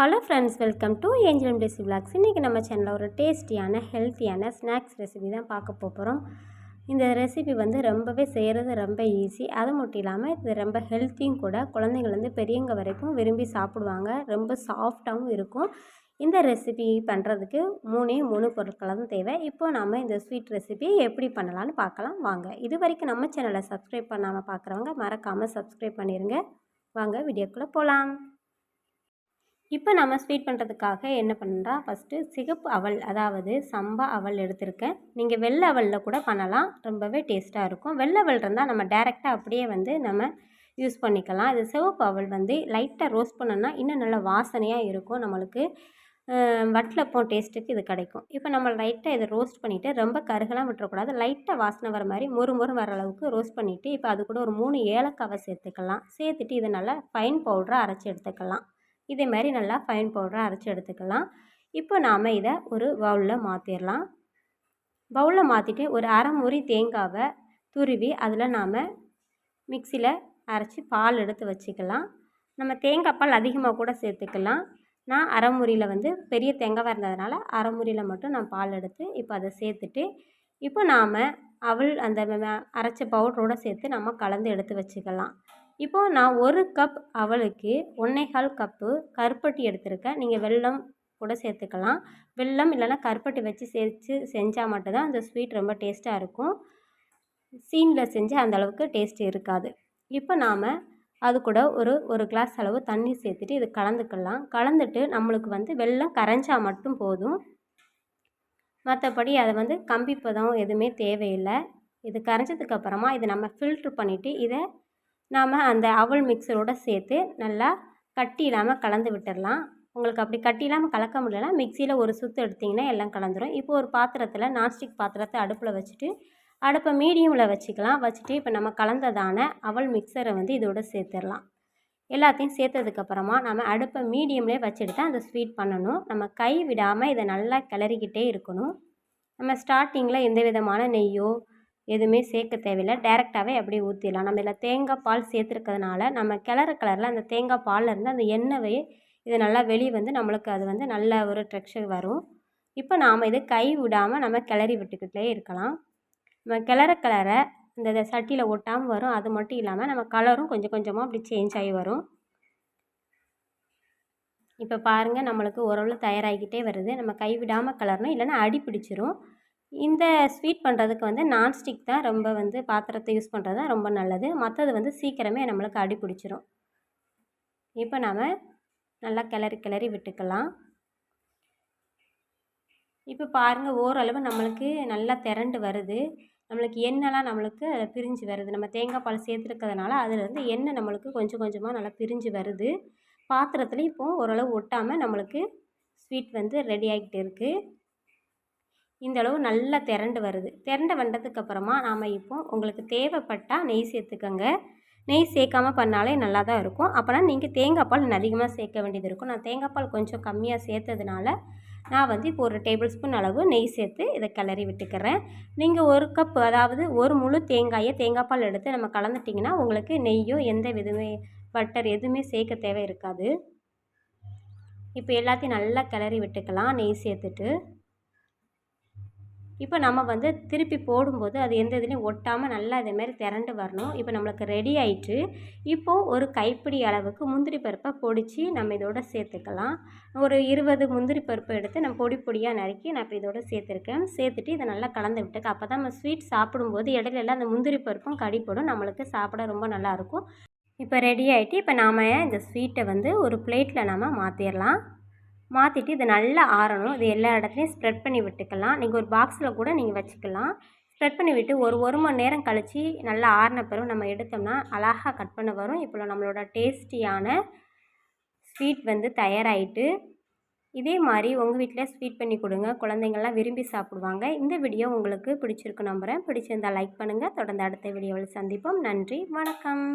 Hello friends welcome to angel desi vlogs இன்றைக்கி நம்ம சேனலில் ஒரு டேஸ்டியான ஹெல்த்தியான ஸ்நாக்ஸ் ரெசிபி தான் பார்க்க போகிறோம் இந்த ரெசிபி வந்து ரொம்பவே செய்கிறது ரொம்ப ஈஸி அது மட்டும் இல்லாமல் இது ரொம்ப ஹெல்த்தியும் கூட குழந்தைங்கள்லேருந்து பெரியவங்க வரைக்கும் விரும்பி சாப்பிடுவாங்க. ரொம்ப சாஃப்டாகவும் இருக்கும். இந்த ரெசிபி பண்ணுறதுக்கு மூணே மூணு பொருட்கள் தான் தேவை. இப்போ நம்ம இந்த ஸ்வீட் ரெசிபி எப்படி பண்ணலான்னு பார்க்கலாம். வாங்க இது வரைக்கும் நம்ம சேனலை சப்ஸ்கிரைப் பண்ணாமல் பார்க்குறவங்க மறக்காமல் சப்ஸ்கிரைப் பண்ணிடுங்க வாங்க வீடியோக்குள்ளே போகலாம் இப்போ நம்ம ஸ்வீட் பண்ணுறதுக்காக என்ன பண்ணுறா ஃபஸ்ட்டு சிகப்பு அவல் அதாவது சம்பா அவல் எடுத்திருக்கேன். நீங்கள் வெள்ளை அவலில் கூட பண்ணலாம். ரொம்பவே டேஸ்ட்டாக இருக்கும். வெள்ளை அவல் இருந்தால் நம்ம டேரெக்டாக அப்படியே வந்து நம்ம யூஸ் பண்ணிக்கலாம். இது சிவப்பு அவல் வந்து லைட்டாக ரோஸ்ட் பண்ணோன்னா இன்னும் நல்லா வாசனையாக இருக்கும் நம்மளுக்கு. வட்டலப்பம் டேஸ்ட்டுக்கு இது கிடைக்கும். இப்போ நம்ம லைட்டாக இதை ரோஸ்ட் பண்ணிவிட்டு ரொம்ப கருகலாம் விட்டுறக்கூடாது. லைட்டாக வாசனை வர மாதிரி மொறு மொறு வர அளவுக்கு ரோஸ்ட் பண்ணிவிட்டு இப்போ அது கூட ஒரு மூணு ஏலக்காவை சேர்த்துக்கலாம். சேர்த்துட்டு இதை நல்லா ஃபைன் பவுடராக அரைச்சி எடுத்துக்கலாம். இதே மாதிரி நல்லா ஃபைன் பவுடராக அரைச்சி எடுத்துக்கலாம். இப்போ நாம் இதை ஒரு பவுலில் மாற்றிடலாம் பவுலில் மாற்றிட்டு ஒரு அரை முறி தேங்காவை துருவி அதில் நாம் மிக்சியில் அரைச்சி பால் எடுத்து வச்சுக்கலாம். நம்ம தேங்காய் பால் அதிகமாக கூட சேர்த்துக்கலாம். நான் அரைமுறியில் வந்து பெரிய தேங்காவாக இருந்ததுனால அரைமுறியில் மட்டும் நான் பால் எடுத்து இப்போ அதை சேர்த்துட்டு இப்போ நாம் அவள் அந்த அரைச்ச பவுடரோடு சேர்த்து நம்ம கலந்து எடுத்து வச்சுக்கலாம். இப்போது நான் ஒரு கப் அவளுக்கு ஒன்றேகால் கப்பு கருப்பட்டி எடுத்திருக்கேன். நீங்கள் வெல்லம் கூட சேர்த்துக்கலாம். வெல்லம் இல்லைன்னா கருப்பட்டி வச்சு சேர்த்து செஞ்சால் மட்டும்தான் அந்த ஸ்வீட் ரொம்ப டேஸ்ட்டாக இருக்கும். சீனில் செஞ்சு அந்தளவுக்கு டேஸ்ட் இருக்காது. இப்போ நாம் அது கூட ஒரு ஒரு கிளாஸ் அளவு தண்ணி சேர்த்துட்டு இது கலந்துக்கலாம். கலந்துட்டு நம்மளுக்கு வந்து வெள்ளம் கரைஞ்சால் மட்டும் போதும். மற்றபடி அதை வந்து கம்பி பதம் எதுவுமே தேவையில்லை. இது கரைஞ்சதுக்கப்புறமா இதை நம்ம ஃபில்ட்ரு பண்ணிவிட்டு இதை நாம் அந்த அவல் மிக்சரோடு சேர்த்து நல்லா கட்டி இல்லாமல் கலந்து விட்டுடலாம் உங்களுக்கு அப்படி கட்டி இல்லாமல் கலக்க முடியலனா மிக்சியில் ஒரு சுற்று எடுத்திங்கன்னா எல்லாம் கலந்துரும். இப்போ ஒரு பாத்திரத்தில் நான்ஸ்டிக் பாத்திரத்தை அடுப்பில் வச்சுட்டு அடுப்பை மீடியமில் வச்சுக்கலாம். வச்சுட்டு இப்போ நம்ம கலந்ததான அவல் மிக்சரை வந்து இதோட சேர்த்துடலாம். எல்லாத்தையும் சேர்த்ததுக்கப்புறமா நம்ம அடுப்பை மீடியம்லேயே வச்சுட்டு தான் அந்த ஸ்வீட் பண்ணணும். நம்ம கை விடாமல் இதை நல்லா கிளறிக்கிட்டே இருக்கணும். நம்ம ஸ்டார்டிங்கில் எந்த விதமான நெய்யோ எதுவுமே சேர்க்க தேவையில்லை. டேரெக்டாகவே அப்படியே ஊற்றிடலாம் நம்ம இதில் தேங்காய் பால் சேர்த்துருக்கிறதுனால நம்ம கிளற கலரில் அந்த தேங்காய் பால்லேருந்து அந்த எண்ணெய் இது நல்லா வெளியே வந்து நம்மளுக்கு அது வந்து நல்ல ஒரு டெக்ஸ்டர் வரும். இப்போ நாம் இது கை விடாமல் நம்ம கிளறி விட்டுக்கிட்டே இருக்கலாம். நம்ம கிளற கிளற இந்த சட்டியில் ஒட்டாமல் வரும். அது மட்டும் இல்லாமல் நம்ம கலரும் கொஞ்சம் கொஞ்சமாக அப்படி சேஞ்ச் ஆகி வரும். இப்போ பாருங்கள் நம்மளுக்கு ஓரளவு தயாராகிக்கிட்டே வருது. நம்ம கை விடாமல் கலரணும் இல்லைன்னா அடி பிடிச்சிரும். இந்த ஸ்வீட் பண்ணுறதுக்கு வந்து நான்ஸ்டிக் தான் ரொம்ப வந்து பாத்திரத்தை யூஸ் பண்ணுறது தான் ரொம்ப நல்லது. மற்றது வந்து சீக்கிரமே நம்மளுக்கு அடி பிடிச்சிரும். இப்போ நாம் நல்லா கிளறி கிளறி விட்டுக்கலாம். இப்போ பாருங்கள் ஓரளவு நம்மளுக்கு நல்லா திரண்டு வருது. நம்மளுக்கு எண்ணெய்லாம் நம்மளுக்கு பிரிஞ்சு வருது. நம்ம தேங்காய் பால் சேர்த்துருக்கிறதுனால அதுலேருந்து எண்ணெய் நம்மளுக்கு கொஞ்சம் கொஞ்சமாக நல்லா பிரிஞ்சு வருது. பாத்திரத்துலேயும் இப்போது ஓரளவு ஒட்டாமல் நம்மளுக்கு ஸ்வீட் வந்து ரெடி ஆகிட்டு இருக்குது இந்தளவு நல்லா திரண்டு வருது. திரண்டு வந்ததுக்கப்புறமா நாம் இப்போ உங்களுக்கு தேவைப்பட்டால் நெய் சேர்த்துக்கோங்க. நெய் சேர்க்காமல் பண்ணாலே நல்லா தான் இருக்கும். அப்போனா நீங்கள் தேங்காய் பால் அதிகமாக சேர்க்க வேண்டியது இருக்கும். நான் தேங்காய் பால் கொஞ்சம் கம்மியாக சேர்த்ததுனால நான் வந்து இப்போ ஒரு டேபிள் ஸ்பூன் அளவு நெய் சேர்த்து இதை கிளறி விட்டுக்கிறேன். நீங்கள் ஒரு கப் அதாவது ஒரு முழு தேங்காயை தேங்காய் பால் எடுத்து நம்ம கலந்துட்டிங்கன்னா உங்களுக்கு நெய்யோ எந்த விதமே பட்டர் எதுவுமே சேர்க்க தேவை இருக்காது. இப்போ எல்லாத்தையும் நல்லா கிளறி விட்டுக்கலாம் நெய் சேர்த்துட்டு. இப்போ நம்ம வந்து திருப்பி போடும்போது அது எந்த இதுலேயும் ஒட்டாமல் நல்லா இதேமாரி திரண்டு வரணும். இப்போ நம்மளுக்கு ரெடி ஆயிட்டு இப்போது ஒரு கைப்பிடி அளவுக்கு முந்திரி பருப்பை பொடிச்சு நம்ம இதோட சேர்த்துக்கலாம். ஒரு இருபது முந்திரி பருப்பை எடுத்து நம்ம பொடி பொடியாக நறுக்கி நான் இப்போ இதோட சேர்த்துருக்கேன். சேர்த்துட்டு இதை நல்லா கலந்து விட்டுக்க. அப்போ தான் நம்ம ஸ்வீட் சாப்பிடும்போது இடையிலலாம் அந்த முந்திரி பருப்பும் கடிப்படும் நம்மளுக்கு சாப்பிட ரொம்ப நல்லாயிருக்கும் இப்போ ரெடி ஆகிட்டு இப்போ நாம் இந்த ஸ்வீட்டை வந்து ஒரு பிளேட்டில் நாம் மாற்றிடலாம் மாற்றிட்டு இதை நல்லா ஆறணும். இது எல்லா இடத்துலையும் ஸ்ப்ரெட் பண்ணி விட்டுக்கலாம். நீங்கள் ஒரு பாக்ஸில் கூட நீங்கள் வச்சுக்கலாம். ஸ்ப்ரெட் பண்ணி விட்டு ஒரு ஒரு மணி நேரம் கழித்து நல்லா ஆறின பிறகு நம்ம எடுத்தோம்னா அழகாக கட் பண்ண வரும். இப்போ நம்மளோட டேஸ்டியான ஸ்வீட் வந்து தயாராகிட்டு இதே மாதிரி உங்கள் வீட்டில் ஸ்வீட் பண்ணி கொடுங்க. குழந்தைங்கள்லாம் விரும்பி சாப்பிடுவாங்க. இந்த வீடியோ உங்களுக்கு பிடிச்சிருக்கு நம்புகிறேன் பிடிச்சிருந்தால் லைக் பண்ணுங்கள் தொடர்ந்து அடுத்த வீடியோவில் சந்திப்போம். நன்றி. வணக்கம்.